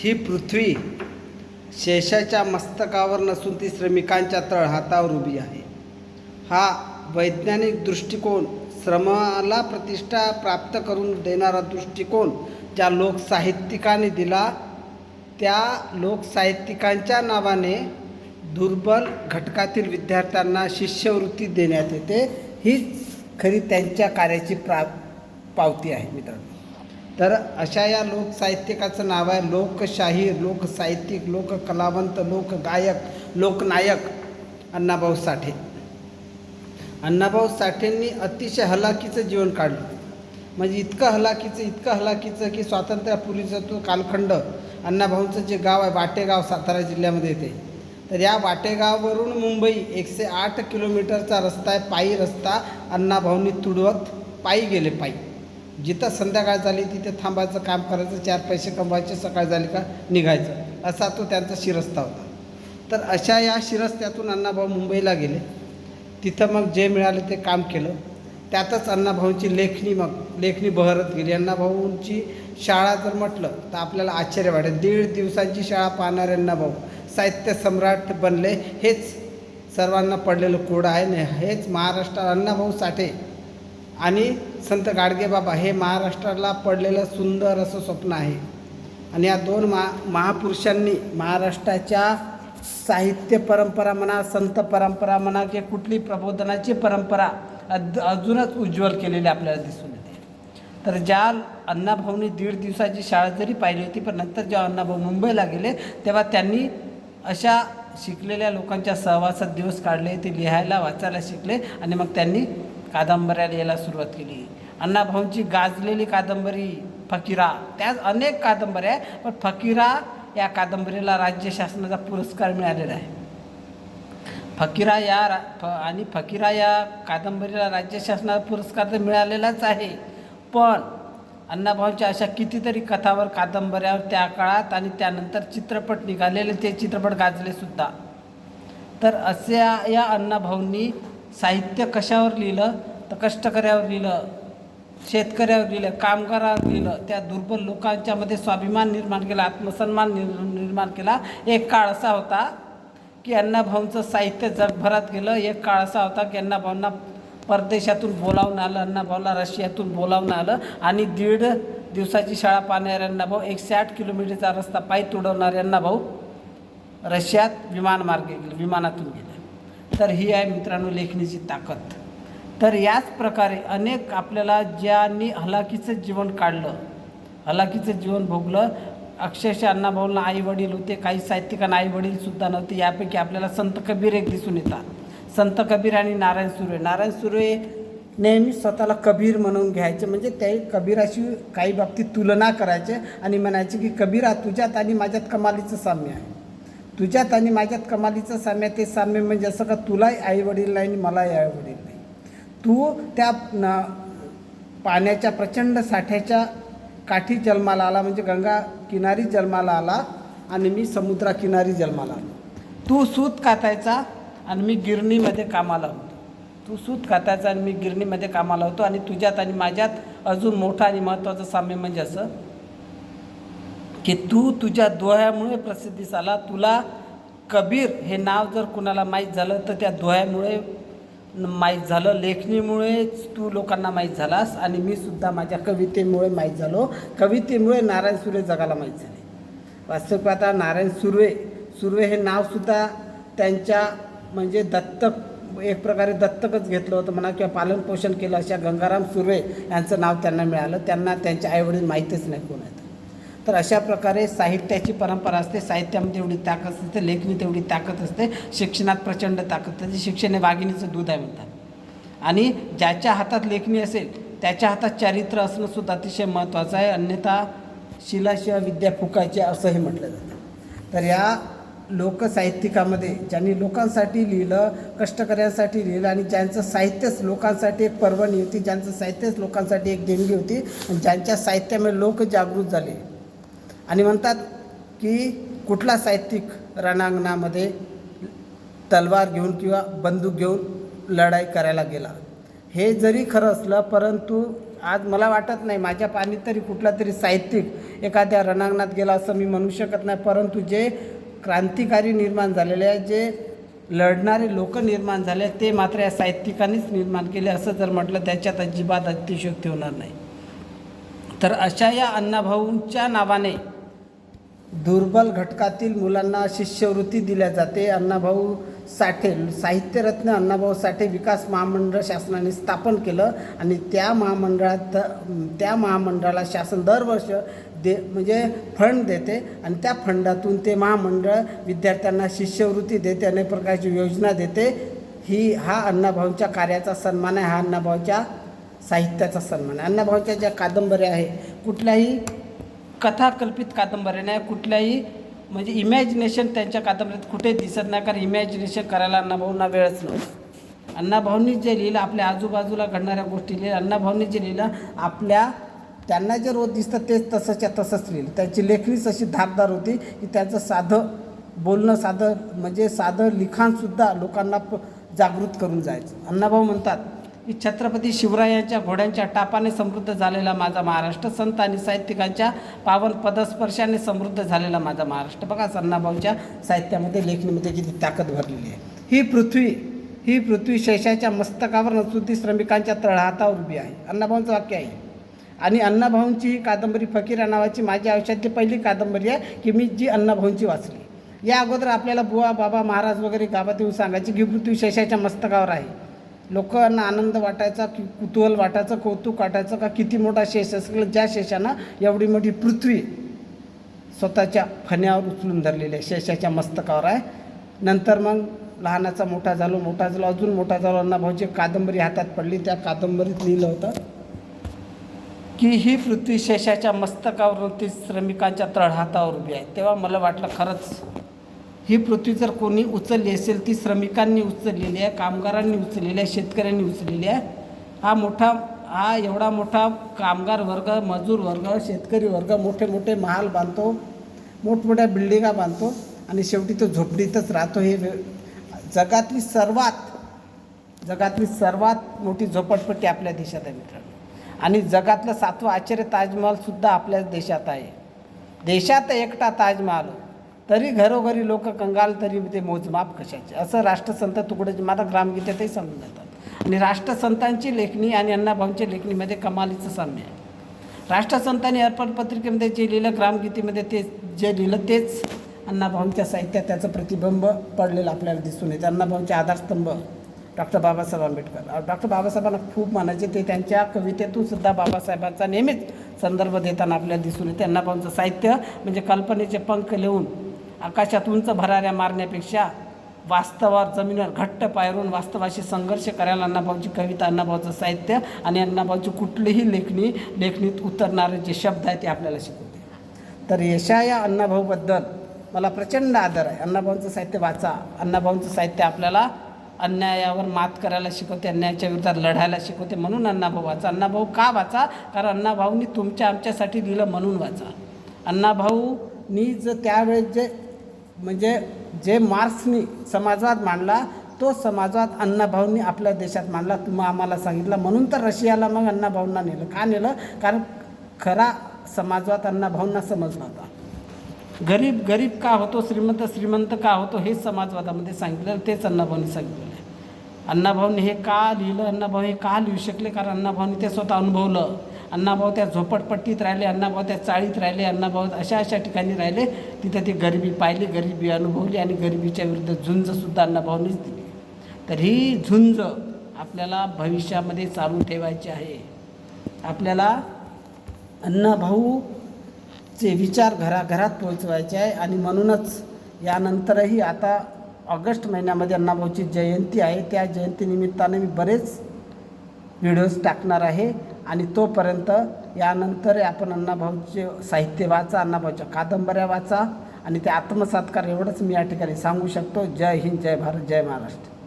ही पृथ्वी शेषाच्या मस्तकावर नसून ती श्रमिकांच्या तळहातावर उभी आहे. हा वैज्ञानिक दृष्टिकोन श्रमाला प्रतिष्ठा प्राप्त करून देणारा दृष्टिकोन ज्या लोकसाहित्यिकाने दिला त्या लोकसाहित्यिकांच्या नावाने दुर्बल घटकातील विद्यार्थ्यांना शिष्यवृत्ती देण्यात येते. हीच खरी त्यांच्या कार्याची प्रा पावती आहे मित्रांनो. तर अशा या लोकसाहित्यिकाचं नाव आहे लोकशाहीर लोकसाहित्यिक लोककलावंत लोकगायक लोकनायक अण्णाभाऊ साठे. अण्णाभाऊ साठेंनी अतिशय हलाखीचं जीवन काढलं. म्हणजे इतकं हलाखीचं इतकं हलाखीचं की स्वातंत्र्यापूर्वीचा तो कालखंड अण्णाभाऊंचं जे गाव आहे वाटेगाव सातारा जिल्ह्यामध्ये येते. तर या वाटेगाववरून मुंबई एकशे आठ किलोमीटरचा रस्ता आहे पायी रस्ता. अण्णाभाऊंनी तुडवत पायी गेले पायी. जिथं संध्याकाळ झाली तिथे थांबायचं काम करायचं चार पैसे कमवायचे सकाळ झाली का निघायचं. असा तो त्यांचा शिरस्ता होता. तर अशा या शिरस्त्यातून अण्णाभाऊ मुंबईला गेले. तिथं मग जे मिळालं ते काम केलं. त्यातच अण्णाभाऊंची लेखणी मग लेखणी बहरत गेली. अण्णाभाऊंची शाळा जर म्हटलं तर आपल्याला आश्चर्य वाटेल. दीड दिवसांची शाळा पाहणारे अण्णाभाऊ साहित्य सम्राट बनले. हेच सर्वांना पडलेलं कोड आहे. आणि हेच महाराष्ट्रात अण्णाभाऊ साठे आणि संत गाडगेबाबा हे महाराष्ट्राला पडलेलं सुंदर असं स्वप्न आहे. आणि या दोन मा महापुरुषांनी महाराष्ट्राच्या साहित्य परंपरा म्हणा संत परंपरा म्हणा किंवा कुठली प्रबोधनाची परंपरा अद अजूनच उज्ज्वल केलेली आपल्याला दिसून येते. तर ज्या अण्णाभाऊंनी दीड दिवसाची शाळा जरी पाहिली होती पण नंतर जेव्हा अण्णाभाऊ मुंबईला गेले तेव्हा त्यांनी अशा शिकलेल्या लोकांच्या सहवासात दिवस काढले ते लिहायला वाचायला शिकले आणि मग त्यांनी कादंबऱ्या लिहायला सुरुवात केली. अण्णाभाऊंची गाजलेली कादंबरी फकीरा. त्याच अनेक कादंबऱ्या आहे पण फकीरा या कादंबरीला राज्य शासनाचा पुरस्कार मिळालेला आहे. फकीरा या रा फ आणि फकीरा या कादंबरीला राज्य शासनाचा पुरस्कार तर मिळालेलाच आहे. पण अण्णाभाऊंच्या अशा कितीतरी कथावर कादंबऱ्यावर त्या काळात आणि त्यानंतर चित्रपट निघालेले ते चित्रपट गाजले सुद्धा. तर अशा या अण्णाभाऊंनी साहित्य कशावर लिहिलं? तर कष्टकऱ्यावर लिहिलं शेतकऱ्यावर लिहिलं कामगारावर लिहिलं त्या दुर्बल लोकांच्यामध्ये स्वाभिमान निर्माण केला आत्मसन्मान निर् निर्माण केला. एक काळ असा होता की अण्णाभाऊंचं साहित्य जगभरात गेलं. एक काळ असा होता की अण्णाभाऊंना परदेशातून बोलावून आलं अण्णाभाऊला रशियातून बोलावून आलं आणि दीड दिवसाची शाळा पाहणारे अण्णाभाऊ एकशे आठ किलोमीटरचा रस्ता पायी तुडवणारे अण्णाभाऊ रशियात विमानमार्गे गेले विमानातून गेले. तर ही आहे मित्रांनो लेखणीची ताकद. तर याच प्रकारे अनेक आपल्याला ज्यांनी हलाखीचं जीवन काढलं हलाखीचं जीवन भोगलं अक्षरशः अण्णाभाऊंना आई वडील होते काही साहित्यिकांना आई वडीलसुद्धा नव्हते यापैकी आपल्याला संत कबीर एक दिसून येतात. संत कबीर आणि नारायण सुर्वे. नारायण सुर्वे नेहमी स्वतःला कबीर म्हणून घ्यायचे म्हणजे ते कबीराशी काही बाबतीत तुलना करायचे आणि म्हणायचे की कबीरा तुझ्यात आणि माझ्यात कमालीचं साम्य आहे. तुझ्यात आणि माझ्यात कमालीचं साम्य ते साम्य म्हणजे असं का तुलाही आई वडील नाही आणि मलाही आई वडील नाही. तू त्या न पाण्याच्या प्रचंड साठ्याच्या काठी जन्माला आला म्हणजे गंगा किनारी जन्माला आला आणि मी समुद्राकिनारी जन्माला आलो. तू सूत कातायचा आणि मी गिरणीमध्ये कामाला होतो. तू सूत कातायचा आणि मी गिरणीमध्ये कामाला होतो आणि तुझ्यात आणि माझ्यात अजून मोठं आणि महत्त्वाचं साम्य म्हणजे असं की तू तुझ्या दोह्यामुळे प्रसिद्धीस आला तुला कबीर हे नाव जर कुणाला माहीत झालं तर त्या दोह्यामुळे माहीत झालं. लेखणीमुळेच तू लोकांना माहीत झालास आणि मी सुद्धा माझ्या कवितेमुळे माहीत झालो. कवितेमुळे नारायण सुर्वे जगाला माहीत झाले. वास्तविक पाहता नारायण सुर्वे सुर्वे हे नावसुद्धा त्यांच्या म्हणजे दत्तक एक प्रकारे दत्तकच घेतलं होतं म्हणा किंवा पालनपोषण केलं अशा गंगाराम सुर्वे यांचं नाव त्यांना मिळालं. त्यांना त्यांचे आईवडील माहीतच नाही कोण तर अशा प्रकारे साहित्याची परंपरा असते. साहित्यामध्ये एवढी ताकद असते लेखणी तेवढी ताकद असते शिक्षणात प्रचंड ताकद असते. शिक्षण हे वाघिणीचं दूध आहे म्हणतात. आणि ज्याच्या हातात लेखणी असेल त्याच्या हातात चारित्र्य असणं सुद्धा अतिशय महत्त्वाचं आहे. अन्यथा शिलाशिवाय विद्या फुकायची असंही म्हटलं जातं. तर या लोकसाहित्यिकामध्ये ज्यांनी लोकांसाठी लिहिलं कष्टकऱ्यांसाठी लिहिलं आणि ज्यांचं साहित्यच लोकांसाठी एक पर्वणी होती ज्यांचं साहित्यच लोकांसाठी एक देणगी होती आणि ज्यांच्या साहित्यामुळे लोक जागृत झाले आणि म्हणतात की कुठला साहित्यिक रणांगणामध्ये तलवार घेऊन किंवा बंदूक घेऊन लढाई करायला गेला? हे जरी खरं असलं परंतु आज मला वाटत नाही माझ्या पाणी तरी कुठला तरी साहित्यिक एखाद्या रणांगणात गेला असं मी म्हणू शकत नाही. परंतु जे क्रांतिकारी निर्माण झालेले आहे जे लढणारे लोक निर्माण झाले ते मात्र या साहित्यिकांनीच निर्माण केले असं जर म्हटलं त्याच्यात अजिबात अतिशयोक्ती होणार नाही. तर अशा या अण्णाभाऊंच्या नावाने दुर्बल घटकातील मुलांना शिष्यवृत्ती दिल्या जाते. अण्णाभाऊ साठे साहित्यरत्न अण्णाभाऊ साठे विकास महामंडळ शासनाने स्थापन केलं आणि त्या महामंडळात त्या महामंडळाला शासन दरवर्ष दे म्हणजे फंड देते आणि त्या फंडातून ते महामंडळ विद्यार्थ्यांना शिष्यवृत्ती देते अनेक प्रकारची योजना देते. ही हा अण्णाभाऊंच्या कार्याचा सन्मान आहे हा अण्णाभाऊच्या साहित्याचा सन्मान आहे. अण्णाभाऊच्या ज्या कादंबऱ्या आहे कुठल्याही कथाकल्पित कादंबऱ्या नाही कुठल्याही म्हणजे इमॅजिनेशन त्यांच्या कादंबरीत कुठे दिसत नाही कारण इमॅजिनेशन करायला अण्णाभाऊंना वेळच नव्हती अण्णाभाऊंनी जे लिहिलं आपल्या आजूबाजूला घडणाऱ्या गोष्टी लिहिल्या अण्णाभाऊंनी जे लिहिलं आपल्या त्यांना जे रोज दिसतं तेच तसंच्या तसंच लिहिलं. त्यांची लेखणीच अशी धारदार होती की त्यांचं साधं बोलणं साधं म्हणजे साधं लिखाणसुद्धा लोकांना प जागृत करून जायचं. अण्णाभाऊ म्हणतात की छत्रपती शिवरायांच्या घोड्यांच्या टापाने समृद्ध झालेला माझा महाराष्ट्र संत आणि साहित्यिकांच्या पावन पदस्पर्शाने समृद्ध झालेला माझा महाराष्ट्र. बघा अण्णाभाऊच्या साहित्यामध्ये लेखणीमध्ये किती ताकद भरलेली आहे. ही पृथ्वी ही पृथ्वी शेषाच्या मस्तकावर नसुद्धी श्रमिकांच्या तळहातावर उभी आहे. अण्णाभाऊंचं वाक्य आहे. आणि अण्णाभाऊंची ही कादंबरी फकीरा नावाची माझ्या आयुष्यातली पहिली कादंबरी आहे की मी जी अण्णाभाऊंची वाचली. या अगोदर आपल्याला बुवा बाबा महाराज वगैरे गावात येऊन सांगायची की पृथ्वी शेषाच्या मस्तकावर आहे. लोकांना आनंद वाटायचा की कुतूहल वाटायचं कौतुक वाटायचं का किती मोठा शेष असेल ज्या शेषानं एवढी मोठी पृथ्वी स्वतःच्या फण्यावर उचलून धरलेली आहे. शेषाच्या मस्तकावर आहे. नंतर मग लहानाचा मोठा झालो मोठा झालो अजून मोठा झालो. अण्णाभाऊची कादंबरी हातात पडली. त्या कादंबरीत लिहिलं होतं की ही पृथ्वी शेषाच्या मस्तकावर ती श्रमिकांच्या तळहातावर उभी आहे. तेव्हा मला वाटलं खरंच ही पृथ्वी जर कोणी उचलली असेल ती श्रमिकांनी उचललेली आहे कामगारांनी उचललेली आहे शेतकऱ्यांनी उचललेली आहे हा मोठा हा एवढा मोठा कामगार वर्ग मजूर वर्ग शेतकरी वर्ग मोठे मोठे महाल बांधतो मोठमोठ्या बिल्डिंगा बांधतो आणि शेवटी तो झोपडीतच राहतो. हे जगातली सर्वात जगातली सर्वात मोठी झोपडपट्टी आपल्या देशात आहे मित्रांनो. आणि जगातलं सातवं आश्चर्य ताजमहलसुद्धा आपल्याच देशात आहे. देशात एकटा ताजमहल. तरी घरोघरी लोक कंगाल तरी ते मोजमाप कशाचे? असं राष्ट्रसंत तुकडोजी मला ग्रामगीतेतही समजून जातात आणि राष्ट्रसंतांची लेखणी आणि अण्णाभाऊंच्या लेखणीमध्ये कमालीचं साम्य आहे. राष्ट्रसंतांनी अर्पण पत्रिकेमध्ये जे लिहिलं ग्रामगीतेमध्ये ते जे लिहिलं तेच अण्णाभाऊंच्या साहित्यात त्याचं प्रतिबिंब पडलेलं आपल्याला दिसून येते. अण्णाभाऊंचे आधारस्तंभ डॉक्टर बाबासाहेब आंबेडकर. डॉक्टर बाबासाहेबांना खूप मानायचे ते त्यांच्या कवितेतून सुद्धा बाबासाहेबांचा नेहमीच संदर्भ देताना आपल्याला दिसून येते. अण्णाभाऊंचं साहित्य म्हणजे कल्पनेचे पंख लिहून आकाशात उंच भराऱ्या मारण्यापेक्षा वास्तवावर जमिनीवर घट्ट पायरून वास्तवाशी संघर्ष करायला अण्णाभाऊची कविता अण्णाभाऊचं साहित्य आणि अण्णाभाऊची कुठलीही लेखणी लेखणीत उतरणारे जे शब्द आहेत ते आपल्याला शिकवते. तर यशा या अण्णाभाऊबद्दल मला प्रचंड आदर आहे. अण्णाभाऊंचं साहित्य वाचा. अण्णाभाऊंचं साहित्य आपल्याला अन्यायावर मात करायला शिकवते अन्यायाच्या विरोधात लढायला शिकवते म्हणून अण्णाभाऊ वाचा. अण्णाभाऊ का वाचा? कारण अण्णाभाऊंनी तुमच्या आमच्यासाठी लिहिलं म्हणून वाचा. अण्णाभाऊनी जर त्यावेळेस जे म्हणजे जे मार्क्सनी समाजवाद मांडला तो समाजवाद अण्णाभाऊंनी आपल्या देशात मांडला. तुम्हा आम्हाला सांगितलं. म्हणून तर रशियाला मग अण्णाभाऊंना नेलं. का नेलं? कारण खरा समाजवाद अण्णाभाऊंना समजला होता. गरीब गरीब का होतो श्रीमंत श्रीमंत का होतो हेच समाजवादामध्ये सांगितलं तेच अण्णाभाऊंनी सांगितलेलं आहे अण्णाभाऊंनी हे का लिहिलं? अण्णाभाऊ हे का लिहू शकले? कारण अण्णाभाऊंनी ते स्वतः अनुभवलं. अण्णाभाऊ त्या झोपडपट्टीत राहिले अण्णाभाऊ त्या चाळीत राहिले अण्णाभाऊ अशा अशा ठिकाणी राहिले तिथं ती गरिबी पाहिली गरिबी अनुभवली आणि गरिबीच्या विरुद्ध झुंजसुद्धा अण्णाभाऊनेच दिली. तर ही झुंज आपल्याला भविष्यामध्ये चालू ठेवायची आहे. आपल्याला अण्णाभाऊचे विचार घराघरात पोहोचवायचे आहे आणि म्हणूनच यानंतरही आता ऑगस्ट महिन्यामध्ये अण्णाभाऊची जयंती आहे. त्या जयंतीनिमित्ताने मी बरेच व्हिडिओज टाकणार आहे. आणि तोपर्यंत यानंतर आपण अण्णाभाऊचे साहित्य वाचा अण्णाभाऊच्या कादंबऱ्या वाचा आणि ते आत्मसात करा एवढंच मी या ठिकाणी सांगू शकतो. जय हिंद जय भारत जय महाराष्ट्र.